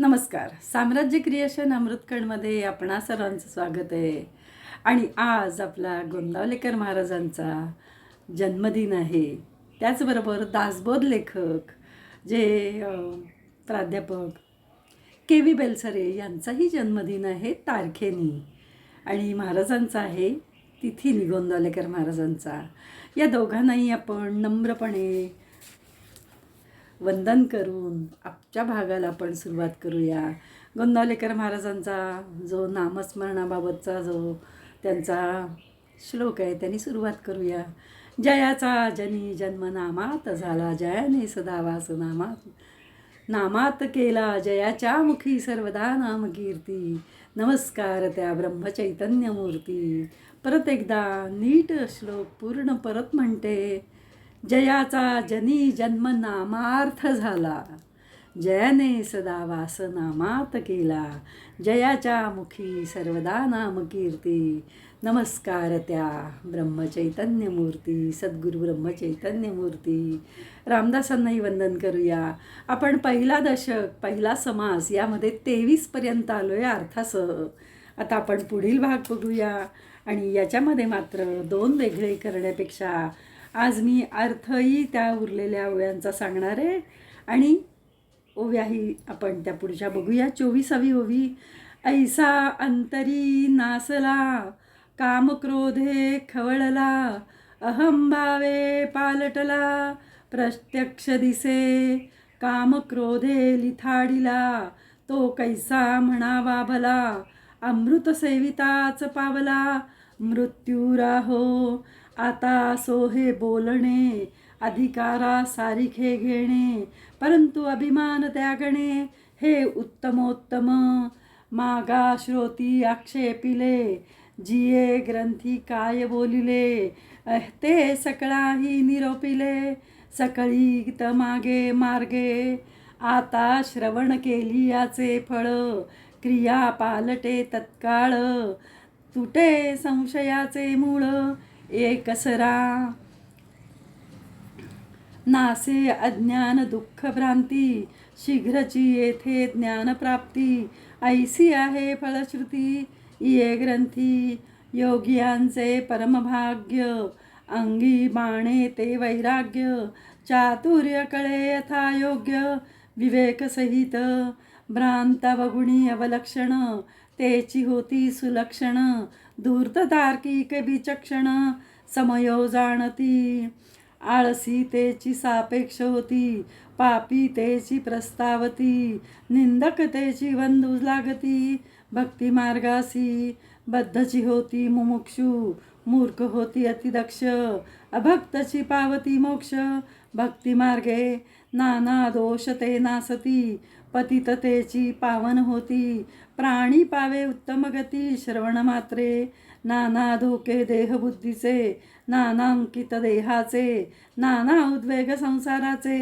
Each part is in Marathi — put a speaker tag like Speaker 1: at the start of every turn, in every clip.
Speaker 1: नमस्कार. साम्राज्य क्रिएशन अमृतकणमध्ये आपणा सर्वांचं स्वागत आहे. आणि आज आपला गोंदावलेकर महाराजांचा जन्मदिन आहे. त्याचबरोबर दासबोध लेखक जे प्राध्यापक के व्ही बेलसरे यांचाही जन्मदिन आहे तारखेनी. आणि महाराजांचा आहे तिथीनी गोंदावलेकर महाराजांचा. या दोघांनाही आपण नम्रपणे वंदन करून आजच्या भागाला आपण सुरुवात करूया. गोंदावलेकर महाराजांचा जो नामस्मरणाबाबतचा जो त्यांचा श्लोक आहे त्यांनी सुरुवात करूया. जयाचा जनी जन्म नामात झाला जयाने सदा वास नामात नामात केला जयाच्या मुखी सर्वदा नाम कीर्ती नमस्कार त्या ब्रह्मचैतन्य मूर्ती परत एकदा नीट श्लोक पूर्ण परत म्हणते. जयाचा जनी जन्म नामार्थ झाला. जयाने सदा वास नामात केला. जयाच्या मुखी सर्वदा नाम कीर्ती नमस्कार त्या ब्रह्मचैतन्य मूर्ती सद्गुरू ब्रह्मचैतन्य मूर्ती रामदासांनाही वंदन करूया. आपण पहिला दशक पहिला समास यामध्ये तेवीसपर्यंत आलो आहे अर्थासह. आता आपण पुढील भाग बघूया. आणि याच्यामध्ये मात्र दोन वेगळे करण्यापेक्षा आज मी अर्थही त्या उरलेल्या ओव्यांचा सांगणार आहे. आणि ओव्याही आपण त्या पुढच्या बघूया. चोवीसावी ओवी. ऐसा अंतरी नासला कामक्रोधे खवळला अहंभावे पालटला प्रत्यक्ष दिसे कामक्रोधे लिथाडिला तो कैसा म्हणावा भला अमृत सेविताच पावला मृत्यू राहो आता सोहे बोलणे अधिकारा सारिखे घेणे परंतु अभिमान त्यागणे हे उत्तमोत्तम. मागा श्रोती आक्षेपिले जिये ग्रंथी काय बोलिले ते सकळाही निरोपिले सकळी त मागे मार्गे. आता श्रवण केली याचे फळ क्रिया पालटे तत्काळ. तुटे संशयाचे मूळ एकसरा नासे अज्ञान दुःख भ्रांती शीघ्रची येथे ज्ञानप्राप्ती ऐसी आहे फलश्रुती ये ग्रंथी योगियांचे परमभाग्य अंगी बाणे ते वैराग्य चातुर्य कळे यथा योग्य विवेकसहित भ्रांत वगुणी अवलक्षण तेची होती सुलक्षण धूर्त तार्किक विचक्षण समयो जाणती. आळसी तेची सापेक्ष होती पापी तेची प्रस्तावती निंदक तेची बंधू लागती. भक्ती मार्गासी बद्धची होती मुमुक्षू मूर्ख होती अतिदक्ष अभक्तची पावती मोक्ष. भक्ती मार्गे नाना दोष ते नासती पतिततेची पावन होती. प्राणी पावे उत्तम गती श्रवण मात्रे नाना धोके देहबुद्धीचे नाना अंकित देहाचे नाना उद्वेग संसाराचे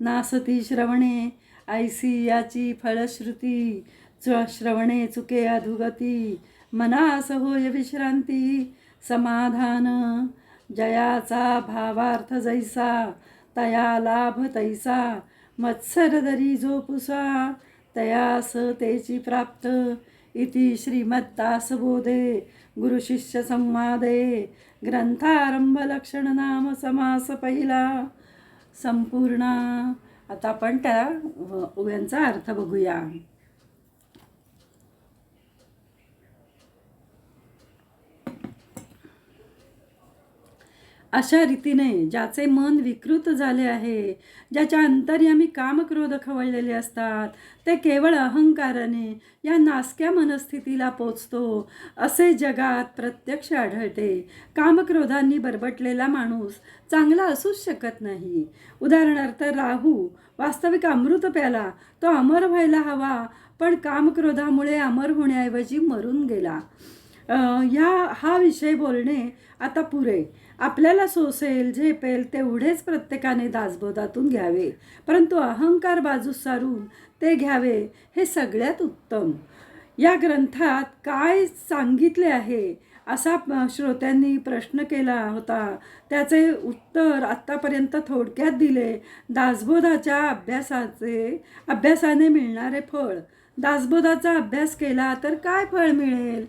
Speaker 1: नासती श्रवणे ऐसी याची फळश्रुती च श्रवणे चुके अधुगती मनास होय विश्रांती समाधान जयाचा भावार्थ जैसा तया लाभ तैसा मत्सर दरी जो पुसा तयास तेची प्राप्त इति श्रीमत्तासबोधे गुरुशिष्य संवादे ग्रंथारंभ लक्षण नाम समास पहिला. संपूर्ण आता आपण त्या उभ्यांचा अर्थ बघूया. अशा रीतीने ज्याचे मन विकृत झाले आहे ज्याच्या अंतर्यामी कामक्रोध खवळलेले असतात ते केवळ अहंकाराने या नासक्या मनस्थितीला पोचतो. असे जगात प्रत्यक्ष आढळते. कामक्रोधांनी बरबटलेला माणूस चांगला असूच शकत नाही. उदाहरणार्थ राहू वास्तविक अमृत प्याला तो अमर व्हायला हवा पण कामक्रोधामुळे अमर होण्याऐवजी मरून गेला. ह्या हा विषय बोलणे आता पुरे. आपल्याला सोसेल झेपेल तेवढेच प्रत्येकाने दासबोधातून घ्यावे. परंतु अहंकार बाजूस सारून ते घ्यावे हे सगळ्यात उत्तम. या ग्रंथात काय सांगितले आहे असा श्रोत्यांनी प्रश्न केला होता. त्याचे उत्तर आत्तापर्यंत थोडक्यात दिले. दासबोधाच्या अभ्यासाचे अभ्यासाने मिळणारे फळ. दासबोधाचा अभ्यास केला तर काय फळ मिळेल?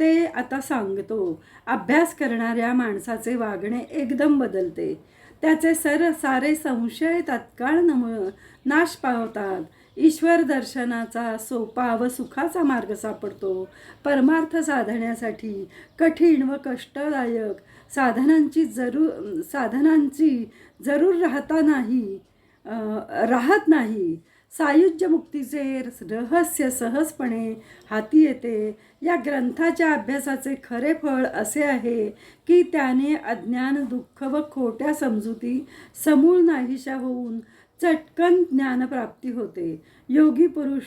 Speaker 1: ते आता सांगतो. अभ्यास करणाऱ्या माणसाचे वागणे एकदम बदलते. त्याचे सर सारे संशय तत्काळ नम नाश पावतात. ईश्वर दर्शनाचा सोपा व सुखाचा मार्ग सापडतो. परमार्थ साधण्यासाठी कठीण व कष्टदायक साधनांची जरूर साधनांची जरूर राहता नाही राहत नाही. सायुज्य मुक्तीचे रहस्य सहजपणे हाती येते. या ग्रंथाच्या अभ्यासाचे खरे फळ असे आहे की त्याने अज्ञान दुःख व खोट्या समजुती समूळ नाहीशा होऊन चटकन ज्ञानप्राप्ती होते. योगी पुरुष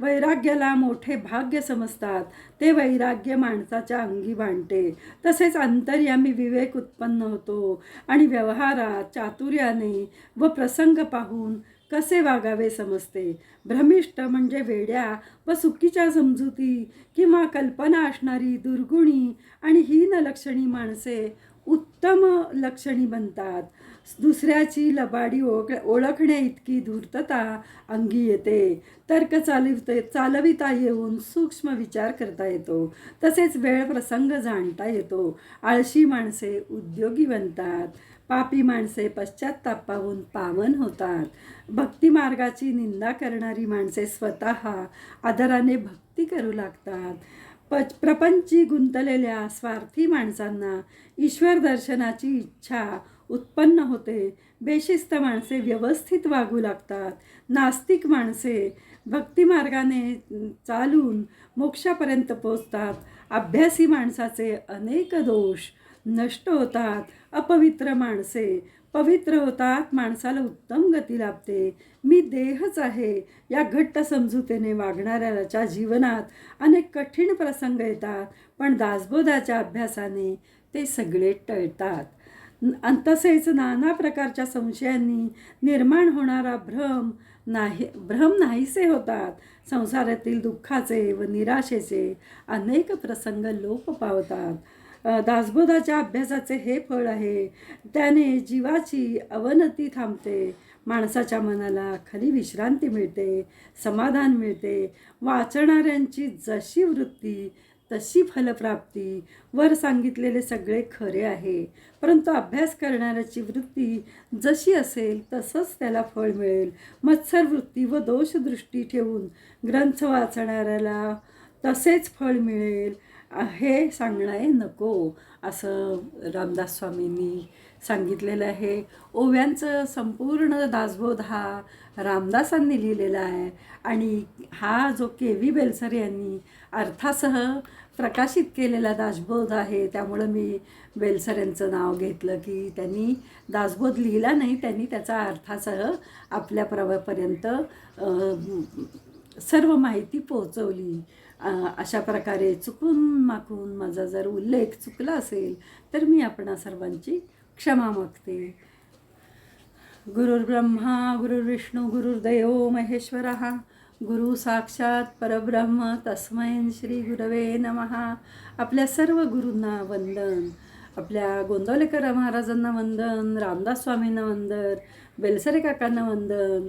Speaker 1: वैराग्याला मोठे भाग्य समजतात. ते वैराग्य माणसाच्या अंगी बांधते तसेच अंतर्यामी विवेक उत्पन्न होतो आणि व्यवहारात चातुर्याने व प्रसंग पाहून कसे वागावे समजते? भ्रमिष्ट म्हणजे वेड्या व चुकीच्या समजुती किंवा कल्पना असणारी दुर्गुणी आणि हीन लक्षणी माणसे उत्तम लक्षणी बनतात. दुसऱ्याची लबाडी ओळख ओळखण्या इतकी धूर्तता अंगी येते. तर्क चालविते चालविता येऊन सूक्ष्म विचार करता येतो. तसेच वेळ प्रसंग जाणता येतो. आळशी माणसे उद्योगी बनतात. पापी माणसे पश्चात्ताप पाहून पावन होतात. भक्ती मार्गाची निंदा करणारी माणसे स्वतः आदराने भक्ती करू लागतात. प प्रपंची गुंतलेल्या स्वार्थी माणसांना ईश्वर दर्शनाची इच्छा उत्पन्न होते. बेशिस्त माणसे व्यवस्थित वागू लागतात. नास्तिक माणसे भक्तिमार्गाने चालून मोक्षापर्यंत पोचतात अभ्यासी माणसाचे अनेक दोष नष्ट होतात. अपवित्र माणसे. पवित्र होतात माणसाला उत्तम गती लाभते. मी देहच आहे. या घट्ट समजुतेने वागणाऱ्याच्या जीवनात अनेक कठीण प्रसंग येतात पण दासबोधाच्या अभ्यासाने ते सगळे टळतात. अन तसेच नाना प्रकारच्या संशयांनी निर्माण होणारा भ्रम नाही भ्रम नाहीसे होतात. संसारातील दुःखाचे व निराशेचे अनेक प्रसंग लोप पावतात. दासबोधाच्या अभ्यासाचे हे फळ आहे. त्याने जीवाची अवनती थांबते. माणसाच्या मनाला खरी विश्रांती मिळते समाधान मिळते. वाचणाऱ्यांची जशी वृत्ती तशी फलप्राप्ती. वर सांगितलेले सगळे खरे आहे. परंतु अभ्यास करणाऱ्याची वृत्ती जशी असेल तसंच त्याला फळ मिळेल. मत्सर वृत्ती व दोषदृष्टी ठेवून ग्रंथ वाचणाऱ्याला तसेच फळ मिळेल. हे सांगणे नको असं रामदास स्वामींनी सांगितलेलं आहे. ओव्यांचं संपूर्ण दासबोध हा रामदासांनी लिहिलेला आहे. आणि हा जो के व्ही बेलसर यांनी अर्थासह प्रकाशित केलेला दासबोध आहे त्यामुळं मी बेलसर यांचं नाव घेतलं की त्यांनी दासबोध लिहिला नाही त्यांनी त्याचा अर्थासह आपल्या प्रवापर्यंत सर्व माहिती पोहोचवली. अशा प्रकारे चुकून माकून माझा जर उल्लेख चुकला असेल तर मी आपणा सर्वांची क्षमा मागते. गुरुर्ब्रह्मा गुरुर्विष्णू गुरुर्दैव महेश्वर गुरु साक्षात परब्रह्म तस्मै श्री गुरवे नमहा आपल्या सर्व गुरूंना वंदन. आपल्या गोंदवलेकर महाराजांना वंदन रामदास स्वामींना वंदन बेलसरे काकांना वंदन